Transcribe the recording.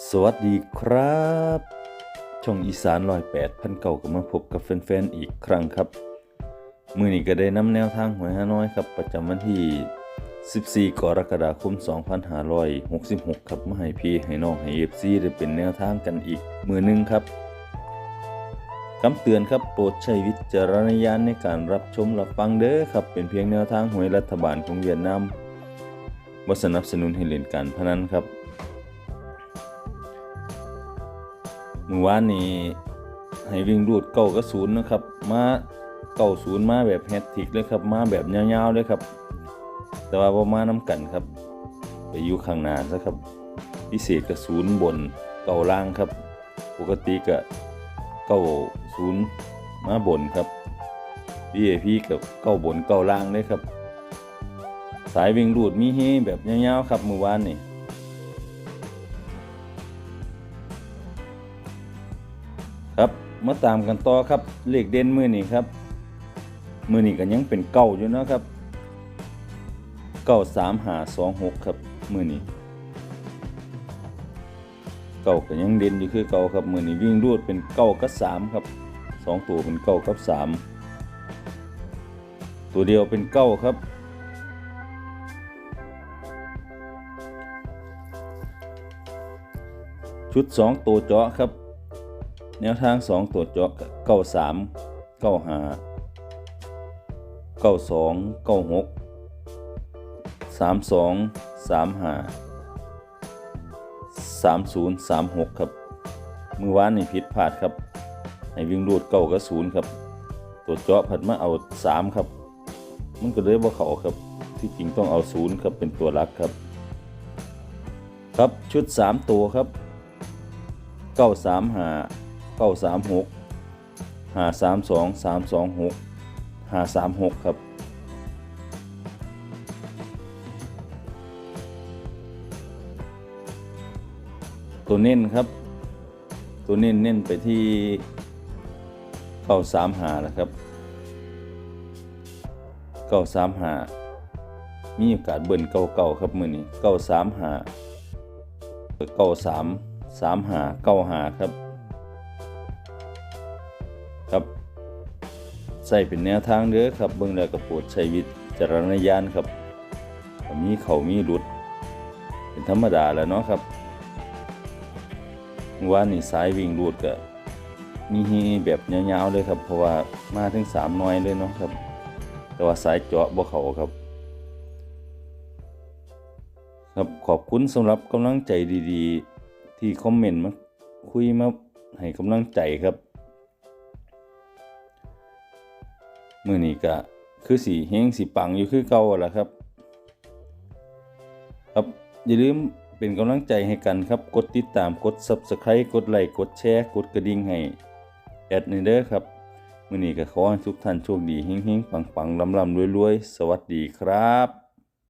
สวัสดีครับ ช่องอีสานลอยแปดพันเก่าก็มาพบกับแฟนๆอีกครั้งครับ มือนี้ก็ได้นำแนวทางหวยฮานอยครับ ประจำวันที่ 14 กรกฎาคม 2566 ครับมาให้พี่ให้น้องให้ FC ได้เป็นแนวทางกันอีกมือหนึงครับคำเตือนครับโปรดใช้วิจารณญาณในการรับชมรับฟังเด้อครับ เป็นเพียงแนวทางหวยรัฐบาลของเวียดนามบ่สนับสนุนให้เล่นการพนันครับ มือวานนี้ให้วิ่งรูดเก้ากับศูนย์นะครับ มาเก้าศูนย์มาแบบแฮตทริกเลยครับ มาแบบยาวๆเลยครับ แต่ว่าบ่มาน้ำกันครับ ไปอยู่ข้างหน้าซะครับ พิเศษกับศูนย์บนเก้าล่างครับ ปกติก็เก้าศูนย์มาบนครับ VIP กับเก้าบนเก้าล่างเลยครับ สายวิ่งรูดมีเฮแบบยาวๆครับมือวานนี่ มาตามกันต่อครับเลขเด่นมือนี้ครับมือนี้ก็ยังเป็นเก้าอยู่นะครับเก้าสามหาสองหกครับมือนี้เก้าก็ยังเด่นอยู่คือเก้าครับมือนี้วิ่งรูดเป็นเก้ากับสามครับสองตัวเป็นเก้ากับสามตัวเดียวเป็นเก้าครับชุดสองตัวเจาะครับ แนวทางสองตัวเจาะเก้าสามเก้าห้าเก้าสองเก้าหกสามสองสามห้าสามศูนย์สามหกครับ มือวานนี่ผิดพลาดครับให้วิ่งรูดเก้ากับศูนย์ครับ ตัวเจาะผัดมาเอาสามครับ มันก็เลยว่าเขาครับ ที่จริงต้องเอาศูนย์ครับเป็นตัวรักครับ ครับชุดสามตัวครับเก้าสามห้า เก้าสามหกหาสามสองสามสองหกหาสามหกครับ ตัวเน้นครับ ตัวเน้นเน้นไปที่เก้าสามหาแล้วครับเก้าสามหามีโอกาสเบิ่นเก้าเก้าครับมือนี้เก้าสามหาเก้าสามสามหาเก้าหาครับ ครับใส่เป็นแนวทางเด้อครับเบิ่งแล้วก็โปรดใช้วิจารณญาณครับมีเขามีหลุด เป็นธรรมดาแล้วเนาะครับว่านี่สายวิ่งรูดก็มีแบบยาวๆเลยครับ เพราะว่ามาถึงสามหน้อยเลยเนาะครับ แต่ว่าสายเจาะบ่เขาครับ ครับขอบคุณสำหรับกำลังใจดีๆ ที่คอมเมนต์มาคุยมาให้กำลังใจครับ มือนี้ก็คือสีเฮงสีปังอยู่คือเก่าแหละครับ ครับอย่าลืมเป็นกำลังใจให้กันครับ กดติดตามกด Subscribe กดไลค์กดแชร์กดกระดิ่งให้แอดในเด้อครับมือนี้ก็ขอให้ทุกท่านโชคดีเฮงๆปังๆลำๆรวยๆ สวัสดีครับ